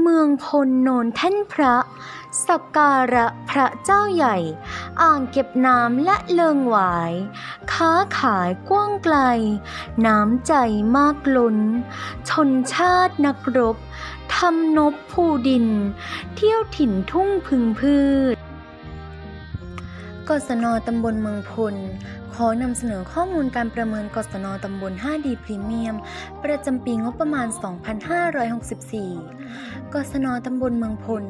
เมืองพลโนนแท่นพระสักการะพระเจ้าใหญ่ อ่างเก็บน้ำและเลิงหวาย ค้าขายกว้างไกล น้ำใจมากล้น ชนชาตินักรบทำนบภูดิน เที่ยวถิ่นทุ่งพึงพืช กศนตำบลเมืองพล ขอนำเสนอข้อมูลการประเมินกศนตำบล 5D พรีเมียม ประจำปีงบประมาณ 2564 กศนตำบลเมืองพล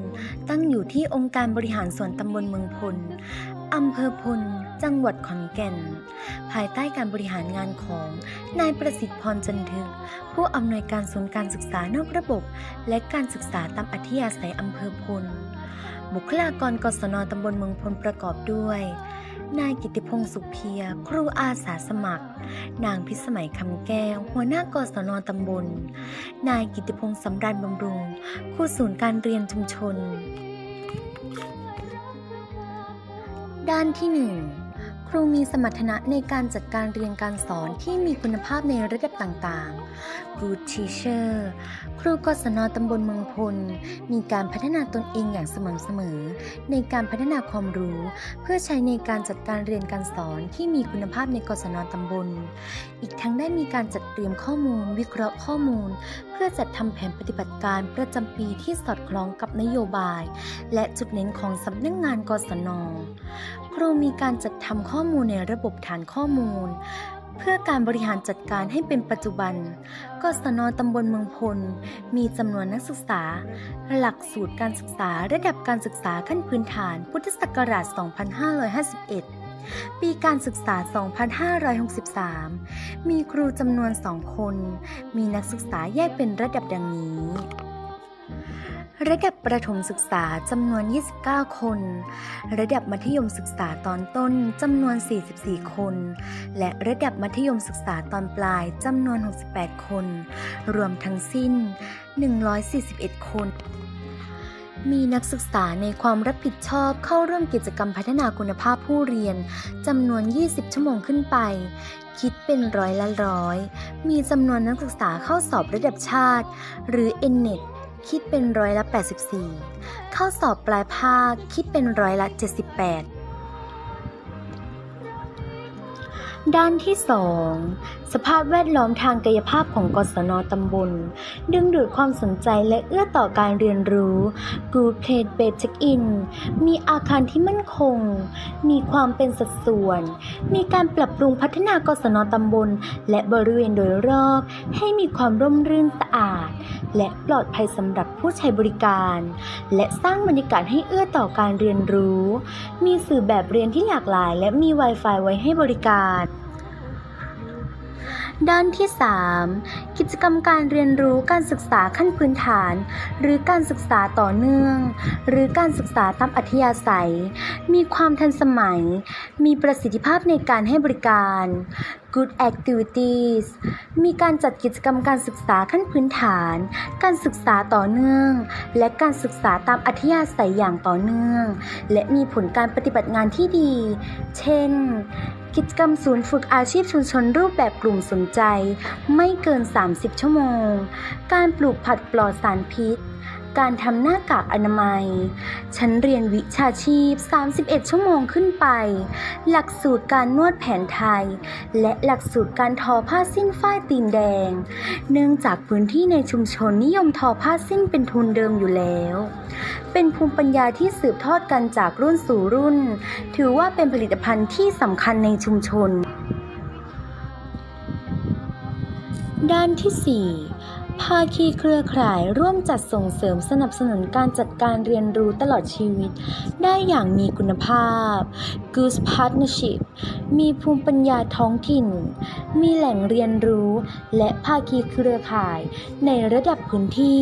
ตั้งอยู่ที่องค์การบริหารส่วนตำบลเมืองพล อำเภอพล จังหวัดขอนแก่น ภายใต้การบริหารงานของนายประสิทธิ์พรจันทึก ผู้อำนวยการศูนย์การศึกษานอกระบบ และการศึกษาตามอัธยาศัยอำเภอพล บุคลากรกศนตำบลเมืองพลประกอบด้วย นายกิติพงศ์สุขเพีย ครูอาสาสมัคร นางพิสมัยคำแก้ว หัวหน้ากศนตำบล นายกิติพงศ์สำราญบำรุงครูศูนย์การเรียนชุมชน ด้านที่หนึ่ง รูมีสมรรถนะในการจัดการเรียนการสอนที่มีคุณภาพในระดับต่างๆ Good Teacher ครูกศนตำบลเมืองพล มีการพัฒนาตนเองอย่างสม่ำเสมอ ในการพัฒนาความรู้ เพื่อใช้ในการจัดการเรียนการสอนที่มีคุณภาพในกศนตำบล อีกทั้งได้มีการจัดเตรียมข้อมูล วิเคราะห์ข้อมูล เพื่อจัดทำแผนปฏิบัติการประจำปีที่สอดคล้องกับนโยบาย และจุดเน้นของสำนักงงานกศน รูมีการจัดทำข้อมูลในระบบฐานข้อมูล เพื่อการบริหารจัดการให้เป็นปัจจุบัน กศนตำบลเมืองพล มีจำนวนนักศึกษา หลักสูตรการศึกษาระดับการศึกษาขั้นพื้นฐาน พุทธศักราช 2551ปีการศึกษา 2563 มีครูจำนวน 2 คน มีนักศึกษาแยกเป็นระดับดังนี้ ระดับประถมศึกษาจำนวน 29 คน ระดับมัธยมศึกษาตอนต้นจำนวน 44 คน และระดับมัธยมศึกษาตอนปลายจำนวน 68 คน รวมทั้งสิ้น 141 คนมีนักศึกษาในความรับผิดชอบเข้าร่วมกิจกรรมพัฒนาคุณภาพผู้เรียนจำนวน 20 ชั่วโมงขึ้นไป คิดเป็นร้อยละร้อย มีจำนวนนักศึกษาเข้าสอบระดับชาติ หรือ n n e t คิดเป็นร้อยละ 84เข้าสอบปลายภาคคิดเป็นร้อยละ 78 ด้านที่ 2 สภาพแวดล้อมทางกายภาพของกศนตำบล ดึงดูดความสนใจและเอื้อต่อการเรียนรู้ Good Place Base Check-in มีอาคารที่มั่นคง มีความเป็นสัดส่วน มีการปรับปรุงพัฒนากศนตำบล และบริเวณโดยรอบ ให้มีความร่มรื่นสะอาด และปลอดภัยสำหรับผู้ใช้บริการ และสร้างบรรยากาศให้เอื้อต่อการเรียนรู้ มีสื่อแบบเรียนที่หลากหลาย และมี Wi-Fi ไว้ให้บริการ ด้านที่ 3 กิจกรรมการเรียนรู้การศึกษาขั้นพื้นฐาน หรือการศึกษาต่อเนื่อง หรือการศึกษาตามอัธยาศัย มีความทันสมัย มีประสิทธิภาพในการให้บริการ Good Activities มีการจัดกิจกรรมการศึกษาขั้นพื้นฐาน การศึกษาต่อเนื่อง และการศึกษาตามอัธยาศัยอย่างต่อเนื่อง และมีผลการปฏิบัติงานที่ดี เช่น กิจกรรมศูนย์ฝึกอาชีพชุมชนรูปแบบกลุ่มสนใจ ไม่เกิน 30 ชั่วโมง การปลูกผัดปลอดสารพิษ การทำหน้ากากอนามัย ชั้นเรียนวิชาชีพ 31 ชั่วโมงขึ้นไป หลักสูตรการนวดแผนไทย และหลักสูตรการทอผ้าสิ้นฝ้ายตีนแดง เนื่องจากพื้นที่ในชุมชนนิยมทอผ้าสิ้นเป็นทุนเดิมอยู่แล้ว เป็นภูมิปัญญาที่สืบทอดกันจากรุ่นสู่รุ่น ถือว่าเป็นผลิตภัณฑ์ที่สำคัญในชุมชน ด้านที่ 4 ภาคีเครือข่ายร่วมจัดส่งเสริมสนับสนุนการจัดการเรียนรู้ตลอดชีวิต ได้อย่างมีคุณภาพ Goose Partnership มีภูมิปัญญาท้องถิ่น มีแหล่งเรียนรู้ และภาคีเครือข่าย ในระดับพื้นที่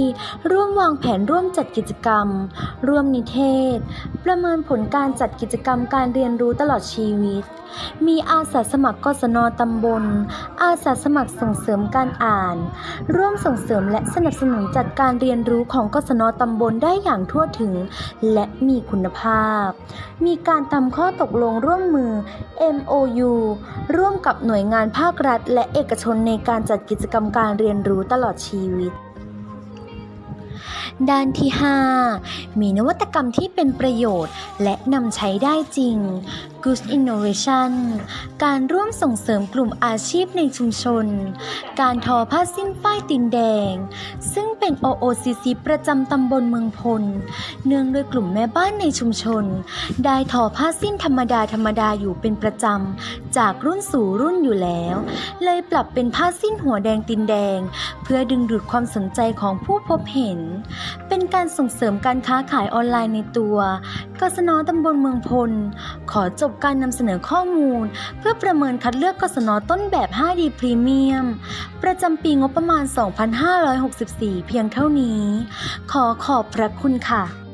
ร่วมวางแผนร่วมจัดกิจกรรม ร่วมนิเทศ ประเมินผลการจัดกิจกรรมการเรียนรู้ตลอดชีวิต มีอาสาสมัครกศนตำบล อาสาสมัครส่งเสริมการอ่าน ร่วมส่งเสริมและสนับสนุนจัดการเรียนรู้ของกศนตำบลได้อย่างทั่วถึง และมีคุณภาพ มีการทำข้อตกลงร่วมมือ MOU ร่วมกับหน่วยงานภาครัฐ และเอกชนในการจัดกิจกรรมการเรียนรู้ตลอดชีวิต ด้านที่ 5 มีนวัตกรรมที่เป็นประโยชน์ และนำใช้ได้จริง Good Innovation การร่วมส่งเสริมกลุ่มอาชีพในชุมชน การทอผ้าสิ้นฝ้ายตินแดง ซึ่งเป็น OOCC ประจำตำบลเมืองพล เนื่องด้วยกลุ่มแม่บ้านในชุมชน ได้ทอผ้าสิ้นธรรมดาธรรมดาอยู่เป็นประจำ จากรุ่นสู่รุ่นอยู่แล้ว เลยปรับเป็นผ้าสิ้นหัวแดงตินแดง พื่อดึงดูดความสนใจของผู้พบเห็น เป็นการส่งเสริมการค้าขายออนไลน์ในตัวกศนตำบลเมืองพล ขอจบการนำเสนอข้อมูล เพื่อประเมินคัดเลือกกศนต้นแบบ 5D พรีเมียมประจำปีงบประมาณ 2564 เพียงเท่านี้ ขอขอบพระคุณค่ะ